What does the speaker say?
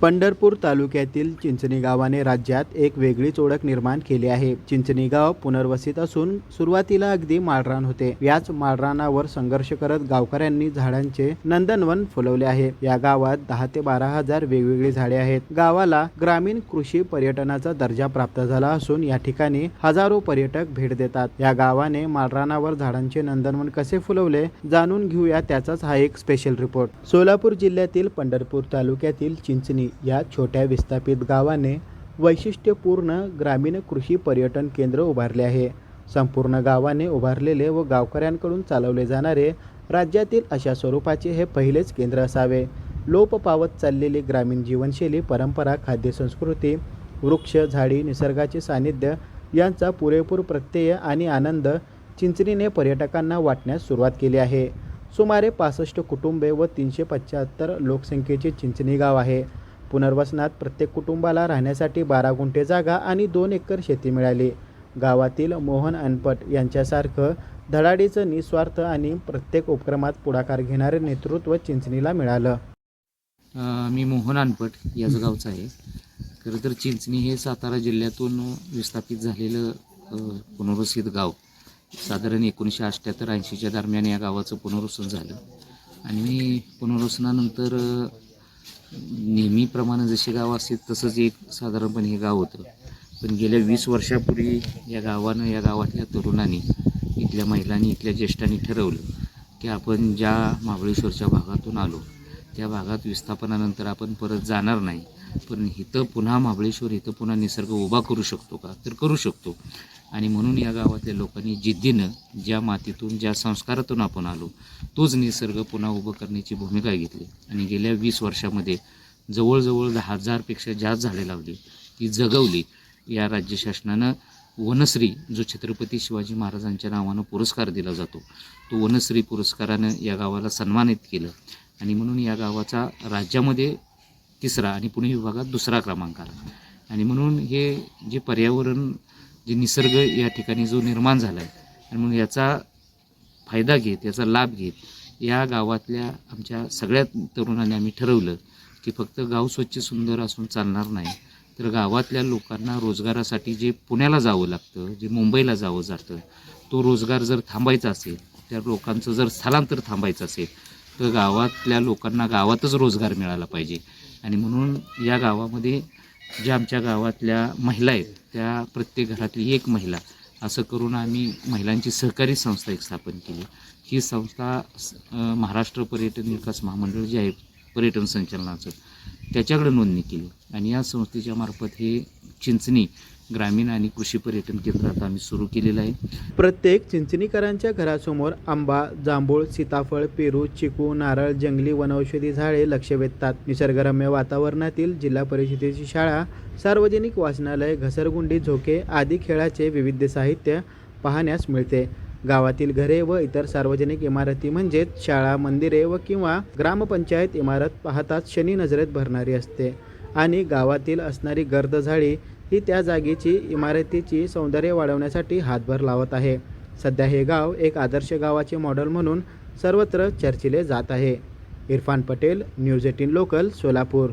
पंढरपूर तालुक्यातील चिंचणी गावाने राज्यात एक वेगळीच ओळख निर्माण केली आहे. चिंचणी गाव पुनर्वसित असून सुरुवातीला अगदी माळरान होते. याच माळरानावर संघर्ष करत गावकऱ्यांनी झाडांचे नंदनवन फुलवले आहे. या गावात दहा ते बारा हजार वेगवेगळी झाडे आहेत. गावाला ग्रामीण कृषी पर्यटनाचा दर्जा प्राप्त झाला असून या ठिकाणी हजारो पर्यटक भेट देतात. या गावाने माळरानावर झाडांचे नंदनवन कसे फुलवले जाणून घेऊया. त्याचाच हा एक स्पेशल रिपोर्ट सोलापूर जिल्ह्यातील पंढरपूर तालुक्यातील चिंचणी या छोट्या विस्थापित गावाने वैशिष्ट्यपूर्ण ग्रामीण कृषी पर्यटन केंद्र उभारले आहे. संपूर्ण गावाने उभारलेले व गावकऱ्यांकडून चालवले जाणारे राज्यातील अशा स्वरूपाचे हे पहिलेच केंद्र असावे. लोप पावत चाललेली ग्रामीण जीवनशैली परंपरा खाद्यसंस्कृती वृक्ष झाडी निसर्गाचे सानिध्य यांचा पुरेपूर प्रत्यय आणि आनंद चिंचणीने पर्यटकांना वाटण्यास सुरुवात केली आहे. सुमारे पासष्ट कुटुंबे व तीनशे पंच्याहत्तर लोकसंख्येचे चिंचणी गाव आहे. पुनर्वसनात प्रत्येक कुटुंबाला राहण्यासाठी बारा गुंठे जागा आणि दोन एकर शेती मिळाली. गावातील मोहन अनपट यांच्यासारखं धडाडीचं निस्वार्थ आणि प्रत्येक उपक्रमात पुढाकार घेणारे नेतृत्व चिंचणीला मिळालं. मी मोहन अनपट याच गावचं आहे. खरं तर चिंचणी हे सातारा जिल्ह्यातून विस्थापित झालेलं पुनर्वसित गाव. साधारण एकोणीसशे अठ्ठ्याहत्तर ऐंशीच्या दरम्यान या गावाचं पुनर्वसन झालं. आणि मी पुनर्वसनानंतर नेहमीप्रमाणे जसे गाव असते तसंच एक साधारणपणे हे गाव होतं. पण गेल्या वीस वर्षापूर्वी या गावानं या गावातल्या तरुणांनी इथल्या महिलांनी इथल्या ज्येष्ठांनी ठरवलं की आपण ज्या महाबळेश्वरच्या भागातून आलो त्या भागात विस्थापनानंतर आपण परत जाणार नाही. पण इथं पुन्हा महाबळेश्वर इथं पुन्हा निसर्ग उभा करू शकतो का? तर करू शकतो. आणि म्हणून या गावातल्या लोकांनी जिद्दीनं ज्या मातीतून ज्या संस्कारातून आपण आलो तोच निसर्ग पुन्हा उभं करण्याची भूमिका घेतली. आणि गेल्या वीस वर्षामध्ये जवळजवळ दहा हजारपेक्षा जास्त झाडे लावली ती जगवली. या राज्य शासनानं वनश्री जो छत्रपती शिवाजी महाराजांच्या नावानं पुरस्कार दिला जातो तो वनश्री पुरस्कारानं या गावाला सन्मानित केलं. आणि म्हणून या गावाचा राज्यामध्ये तिसरा आणि पुणे विभागात दुसरा क्रमांक आला. आणि म्हणून हे जे पर्यावरण जे निसर्ग या ठिकाणी जो निर्माण झाला आहे आणि म्हणून याचा फायदा घेत याचा लाभ घेत या गावातल्या आमच्या सगळ्या तरुणांनी आम्ही ठरवलं की फक्त गाव स्वच्छ सुंदर असून चालणार नाही तर गावातल्या लोकांना रोजगारासाठी जे पुण्याला जावं लागतं जे मुंबईला जावं जातं तो रोजगार जर थांबायचा असेल त्या लोकांचं जर स्थलांतर थांबायचं असेल तर गावातल्या लोकांना गावातच रोजगार मिळाला पाहिजे. आणि म्हणून या गावामध्ये ज्या आमच्या गावातल्या महिला आहेत त्या प्रत्येक घरातली एक महिला असं करून आम्ही महिलांची सहकारी संस्था एक स्थापन केली. ही संस्था महाराष्ट्र पर्यटन विकास महामंडळ जे आहे पर्यटन संचालनाचं त्याच्याकडे नोंदणी केली. आणि या संस्थेच्या मार्फत हे चिंचणी ग्रामीण आणि कृषी पर्यटन केंद्र आता आम्ही सुरू केलेलं आहे. प्रत्येक चिंचणीकरांच्या घरासमोर आंबा जांभूळ सीताफळ पेरू चिकू नारळ जंगली वनौषधी झाडे लक्ष वेधतात. निसर्गरम्य वातावरणातील जिल्हा परिषदेची शाळा सार्वजनिक वाचनालय घसरगुंडी झोके आदी खेळाचे विविध साहित्य पाहण्यास मिळते. गावातील घरे व इतर सार्वजनिक इमारती म्हणजेच शाळा मंदिरे व किंवा ग्रामपंचायत इमारत पाहताच शनी नजरेत भरणारी असते. आणि गावातील असणारी गर्द झाडी ही त्या जागेची इमारतीची सौंदर्य वाढवण्यासाठी हातभार लावत आहे. सध्या हे गाव एक आदर्श गावाचे मॉडेल म्हणून सर्वत्र चर्चिले जात आहे. Irfan Patel news eighteen local Solapur.